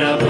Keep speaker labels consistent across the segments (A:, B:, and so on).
A: प्रभो ईडे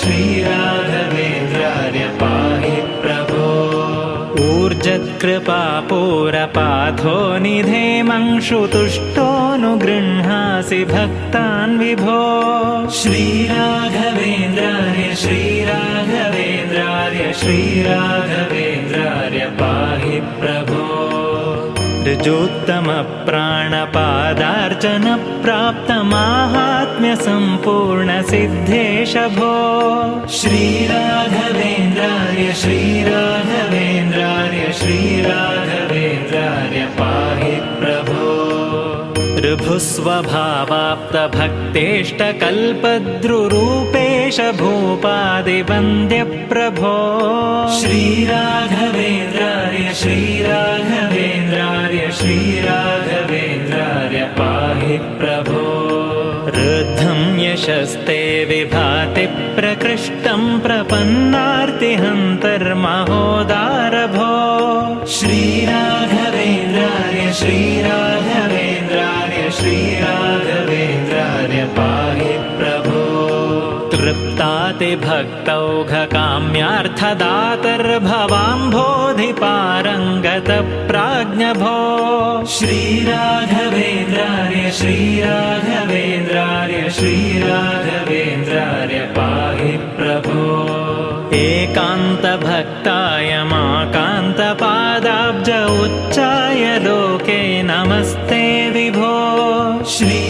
A: श्रीराघवेन्द्राय पाहि प्रभो ऊर्जत्कृपापूरपाथो निधेमंशुतुष्टोऽनुगृह्णासि भक्तान् विभो। श्रीराघवेन्द्राय श्रीराघवेन्द्राय श्रीराघवेन्द्राय पाहि प्रभो ऋजोत्तमप्राणपादार्चनप्राप्तमाहात्म्यसम्पूर्णसिद्धेश भो श्रीराघवेन्द्राय श्रीराघवेन्द्राय श्रीराघवेन्द्राय पाहि प्रभो। ऋभुस्वभावाप्तभक्तेष्टकल्पद्रुरूपेश भूपादिवन्द्यप्रभो। श्रीराघवेन्द्राय श्रीराघवेन्द्राय श्रीराघवेन्द्राय पाहि यशस्ते विभाति प्रकृष्टं प्रपन्नार्तिहन्तर्महोदारभो। श्रीराघवेन्द्राय श्रीराघवेन्द्राय श्रीराघवेन्द्राय पाहि प्रभो तृप्तातिभक्तौघकाम्यार्थदातर्भवाम्भोधिपारङ्गतप्राज्ञभो श्रीराघवेन्द्राय श्रीराघवेन्द्राय श्रीराघवेन्द्राय पाहि प्रभो। एकान्तभक्ताय माकान्तपादाब्ज उच्चाय लोके नमस्ते विभो। श्रीराघवेन्द्राय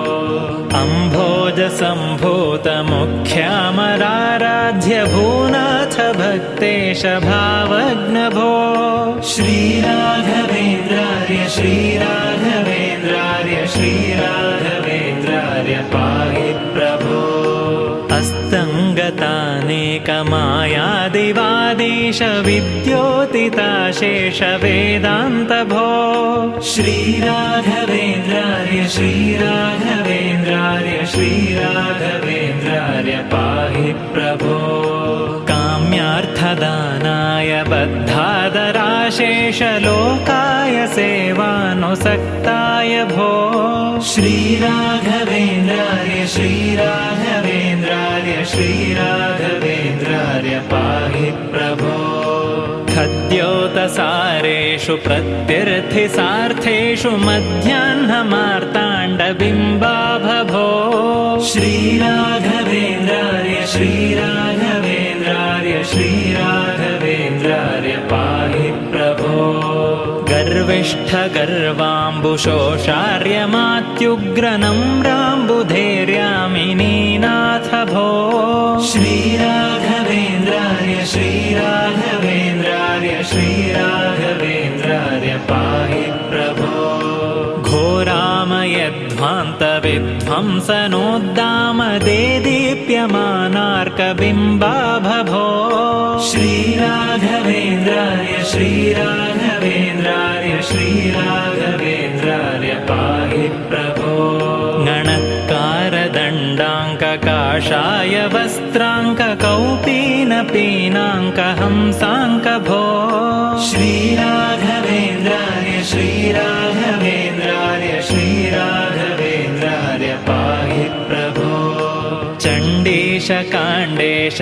A: अम्भोजसम्भूतमुख्यामराराध्य भूनाथ भक्तेश भावग्नभो। श्रीराघवेन्द्राय श्रीराघवेन्द्राय अस्तङ्गतानेकमायादिवादीश विद्योतिताशेष वेदान्तभो श्रीराघवेन्द्राय श्रीराघवेन्द्राय श्रीराघवेन्द्राय पाहि प्रभो। काम्यार्थदानाय बद्धादराशेषलोकाय सेवानुसक्ताय भो। श्रीराघवेन्द्रार्य श्रीराघवेन्द्रार्य श्रीराघवेन्द्रार्य पाहि प्रभो। खद्योतसारेषु प्रत्यर्थिसार्थेषु मध्याह्नमार्ताण्डबिम्बाभभो। श्रीराघवेन्द्रार्य श्रीराघवेन्द्रार्य गर्विष्ठगर्वाम्बुशोषार्यमात्युग्रनम्राम्बुधैर्यामिनीनाथ भो श्रीराघवेन्द्रार्य श्रीराघवेन्द्रार्य श्रीराघवेन्द्रार्य पाहि प्रभो। घोरामयध्वान्तविध्वंसनोद्दामदेदीप्यमानार्कबिम्बाभभो श्रीराघवेन्द्रार्य श्रीराघवेन्द्रार्य श्रीराघवेन्द्रार्य पाहि प्रभो। गणत्कारदण्डाङ्ककाषाय वस्त्राङ्ककौपीनपीनाङ्कहंसाङ्कभो। श्रीराघवेन्द्रार्य श्रीराघवेन्द्रार्य श्रीराघवेन्द्रार्य पाहि प्रभो। चण्डीशकाण्डेश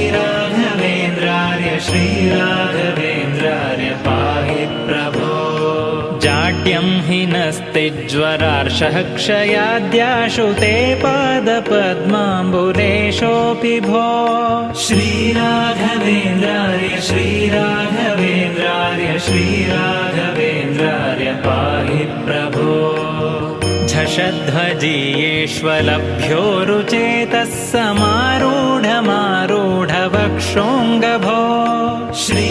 A: हि नस्तिज्वरार्षः क्षयाद्याशु ते पादपद्माम्बुलेशोऽपि भो। श्रीराघवेन्द्रार्य श्रीराघवेन्द्रार्य श्रीराघवेन्द्रार्य पाहि प्रभो। झषध्वजीयेष्वलभ्यो रुचेतः समारूढमारूढवक्षोऽङ्गभो श्रीराघवेन्द्रार्य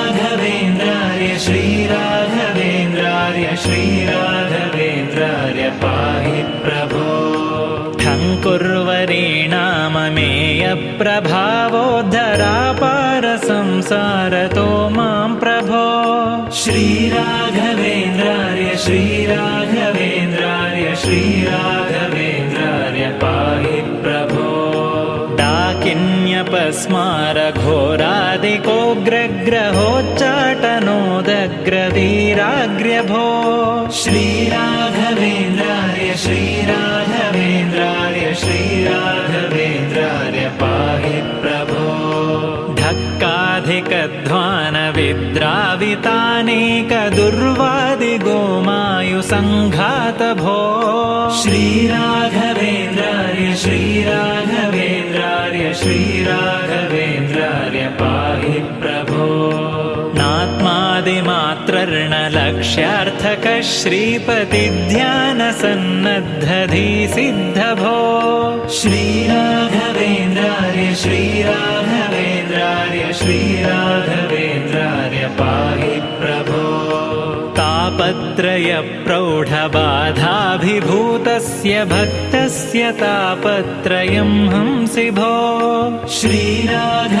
A: ठङ्कुर्वरीणाममेयप्रभावोद्धरापारसंसारतो मां प्रभो। श्रीराघवेन्द्रार्य श्रीराघवेन्द्रार्य श्रीराघवेन्द्रार्य पाहि प्रभो। डाकिन्यपस्मारघोरादिकोग्रग्रहोच्चाटनोदग्रवीराग्र्यभो श्रीराघवेन्द्रार्य धक्काधिकध्वानविद्रावितानेकदुर्वादिगोमायुसङ्घातभो श्रीराघवेन्द्रार्य श्रीराघवेन्द्रार्य श्रीराघवेन्द्रार्य पाहि प्रभो। नात्मादिमात्रर्णलक्ष्यार्थकः श्रीपतिध्यानसन्नद्धधीसिद्धभो श्रीराघवेन्द्रार्य तापत्रयप्रौढबाधाभिभूतस्य भक्तस्य तापत्रयं हंसि भो श्रीराघ